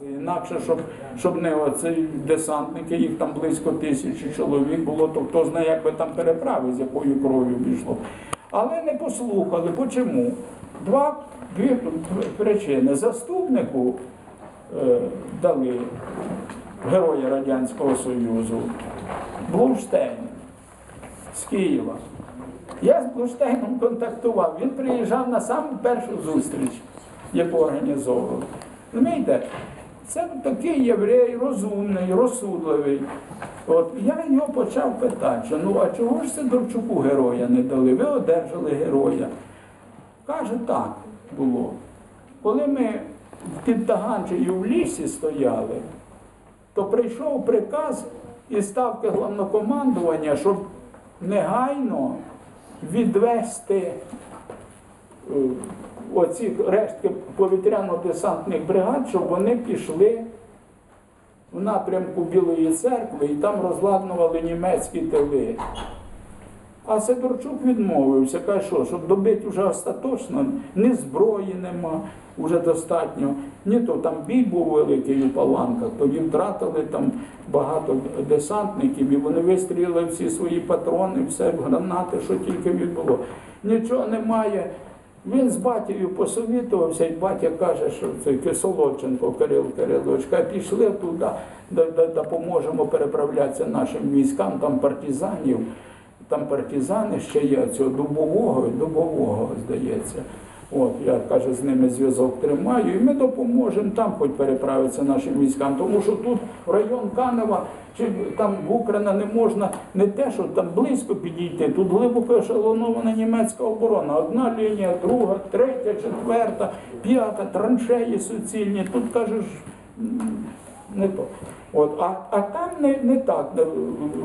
Інакше, щоб, щоб не оці десантники, їх там близько тисячі чоловік було, то хто знає, як би там переправи, з якою кров'ю пішло. Але не послухали. Почому? Два дві причини. Заступнику е, дали героя Радянського Союзу Блуштейн з Києва. Я з Блуштейном контактував. Він приїжджав на саму першу зустріч, яку організовував. Розумієте, це такий єврей розумний, розсудливий. От я його почав питати, що ну а чого ж Сидорчуку героя не дали? Ви одержали героя. Каже, так було. Коли ми під Таганчею в лісі стояли, то прийшов приказ із ставки головнокомандування, щоб негайно відвести е, оці рештки повітряно-десантних бригад, щоб вони пішли в напрямку Білої церкви і там розладнували німецькі тили. А Сидорчук відмовився, каже, що, щоб добити вже остаточно, ні зброї нема, вже достатньо. Ні, то там бій був великий у Паланках, то їм втратили там багато десантників, і вони вистрілили всі свої патрони, все гранати, що тільки відбуло. Нічого немає. Він з батькою посовітувався, і батя каже, що це Солодченко Кирил Кирилович, каже, пішли туди, допоможемо переправлятися нашим військам, там партизанів. Там партизани ще є цього дубового, дубового, здається. От, я каже, з ними зв'язок тримаю, і ми допоможемо там хоч переправитися нашим військам. Тому що тут район Канева чи там в Україна не можна не те, що там близько підійти, тут глибоко ешелонована німецька оборона. Одна лінія, друга, третя, четверта, п'ята, траншеї суцільні. Тут кажеш, не то. От, а, а там не, не так,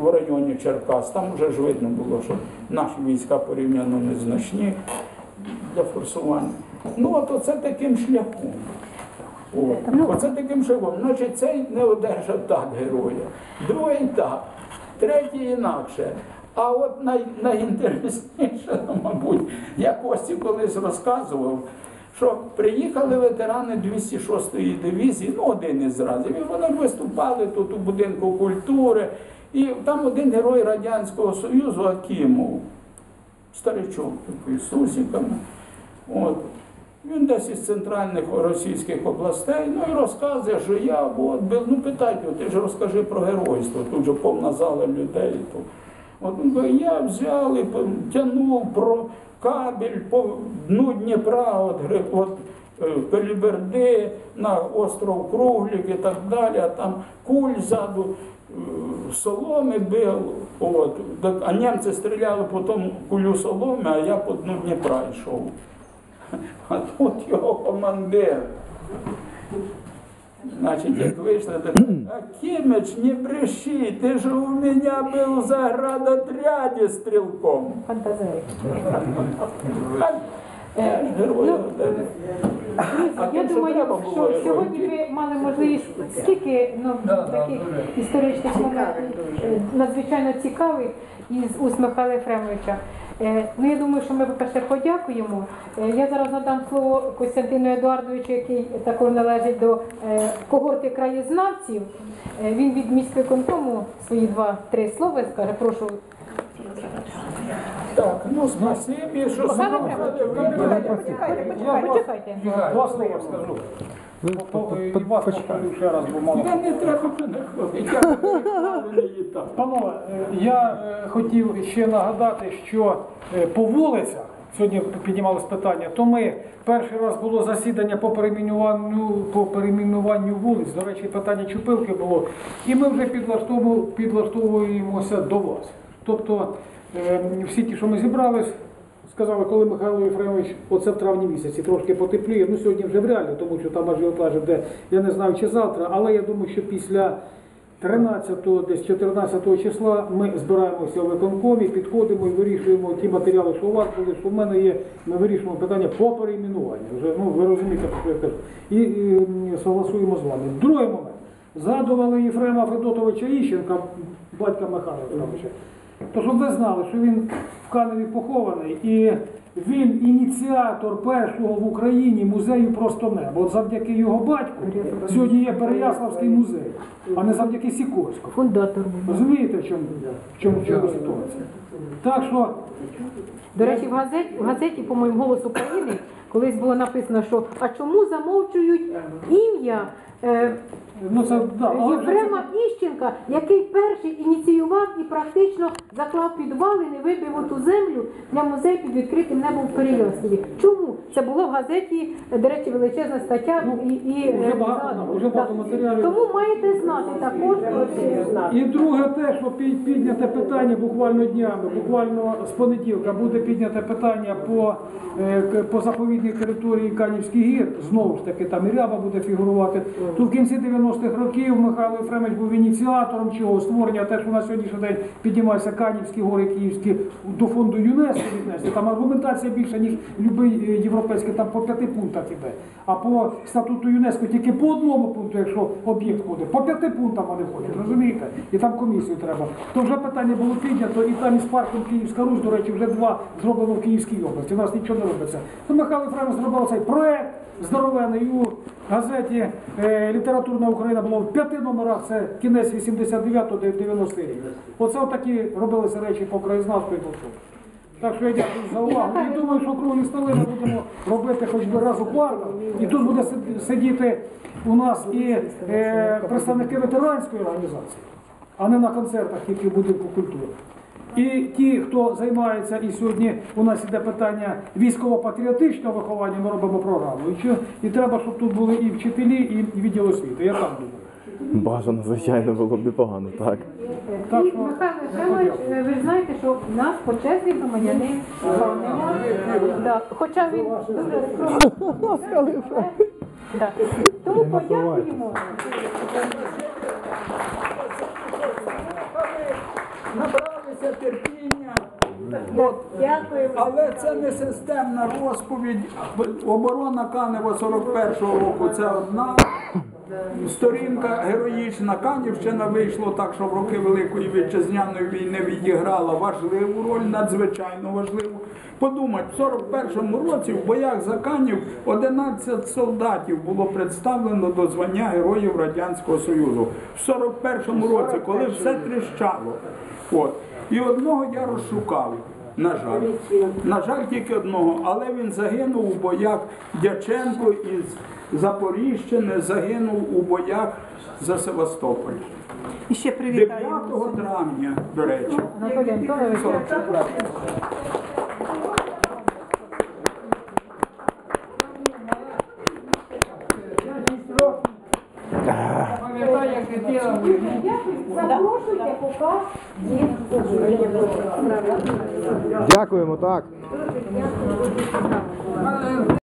в районі Черкас, там вже ж видно було, що наші війська порівняно незначні для форсування. Ну, от оце таким шляхом. От. Оце таким шляхом. Значить, цей не одержав так героя, другий так, третій інакше. А от най, найінтересніше, ну, мабуть, я Кості колись розказував, що приїхали ветерани 206-ї дивізії, ну один із разів, і вони виступали тут у будинку культури. І там один герой Радянського Союзу Акімов, старичок такий з усиками. От. Він десь із центральних російських областей, ну і розказує, що я от, ну питайте, ти ж розкажи про геройство, тут же повна зала людей. То. От він каже, я взяв і тягнув про кабель по дну Дніпра, от, от е, Каліберди на остров Круглік і так далі, а там куль ззаду е, соломи бив, от, а німці стріляли по тому кулю соломи, а я по дну Дніпра йшов. А тут його командир. Значить, як вийшли, так, Акимич, не бреши, ти ж у мене був в заградотряді стрілком. Фантазери. А, я. А Я то, що думаю, було що сьогодні ви мали можливість скільки ну, таких історичних моментів е, надзвичайно цікавих із уст Михайла Єфремовича. Е, Ну, я думаю, що ми, по-перше, подякуємо. Е, Я зараз надам слово Костянтину Едуардовичу, який також належить до е, когорти краєзнавців. Е, Він від міськвиконкому свої два-три слова скаже. Прошу. Так, ну спасибі, що. Почекайте, почекайте. Два слова скажу. Та не треба мене хвалити. Панове, е, я е, хотів ще нагадати, що е, по вулицях, сьогодні піднімалось питання, то ми перший раз було засідання по перейменуванню, по перейменуванню вулиць, до речі, питання Чупилки було, і ми вже підлаштову- підлаштовуємося до вас. Тобто всі ті, що ми зібрались, сказали, коли Михайло Єфремович, оце в травні місяці трошки потепліє. Ну сьогодні вже вряд ли, тому що там ажіотаж де я не знаю чи завтра, але я думаю, що після 13 десь 14 числа ми збираємося в виконкомі, підходимо і вирішуємо ті матеріали, що у вас були, що в мене є. Ми вирішуємо питання по перейменуванню. Вже ну ви розумієте, що я кажу. І, і м, согласуємо з вами. Другий момент. Згадували Єфрема Федотовича Іщенка, батька Михайла Єфремовича. То щоб ви знали, що він в Каневі похований, і Він ініціатор першого в Україні музею просто небо. От завдяки його батьку сьогодні є Переяславський музей, а не завдяки Сікорському. Фундатор. Розумієте, в чому, в чому, в чому ситуація? Так що До речі, в газеті, в газеті, по-моєму, голос України колись було написано, що а чому замовчують ім'я е, ну це да, але це- Єфрема Іщенка, який перший ініціював і практично заклав підвалини, вибив оту землю для музею під відкритим небом в Переяславі. Чому? Це було в газеті, до речі, величезна стаття і, і вже е, багато, згадано. вже багато Так. матеріалів. Тому маєте знати також про це. І друге те, що пі- підняте питання буквально днями, буквально з понеділка буде підняте питання по, е, к- по заповідній території Канівських гір. Знову ж таки, там і ряба буде фігурувати. Тут в кінці 90-х років Михайло Єфремович був ініціатором чого створення, те, що на сьогоднішній день піднімаються Канівські гори Київські до фонду ЮНЕСКО віднести. Там аргументація більша, ніж будь-який європейський, там по п'яти пунктах іде. А по статуту ЮНЕСКО тільки по одному пункту, якщо об'єкт ходить, по п'яти пунктам вони ходять, розумієте? І там комісію треба. То вже питання було піднято, і там із парком Київська Русь, до речі, вже два зроблено в Київській області. У нас нічого не робиться. То Михайло Єфремович зробив цей проект здоровений газеті е, Літературна Україна було в п'яти номерах, це кінець 89-го, 90 рік. Оце отакі робилися речі по краєзнавству і по всьому. Так що я дякую за увагу. І думаю, що круглі столи ми будемо робити хоч би раз у квартал. І тут буде сидіти у нас і е, представники ветеранської організації, а не на концертах, тільки в будинку культури. І ті, хто займається, і сьогодні у нас іде питання військово-патріотичного виховання, ми робимо програму. І, що, і треба, щоб тут були і вчителі, і відділ освіти. Я так думаю. Бажано, звичайно, було б непогано, так. Так І що- Михайло е, ви ж знаєте, що в нас почесний громадянин. Да. Хоча він дуже скромний. Да. Тому подякуємо. Набралися терпіння. От. Але це не системна розповідь. Оборона Канева 41-го року це одна сторінка героїчна. Канівщина вийшло так, що в роки Великої вітчизняної війни відіграла важливу роль, надзвичайно важливу. Подумать, в 41-му році в боях за Канів 11 солдатів було представлено до звання Героїв Радянського Союзу. В 41-му році, коли все тріщало. От. І одного я розшукав. На жаль, на жаль, тільки одного, але він загинув у боях Дяченко із Запоріжчини, загинув у боях за Севастополь. І ще 9 травня, до речі. Запрошуйте, поки є. Дякуємо, так.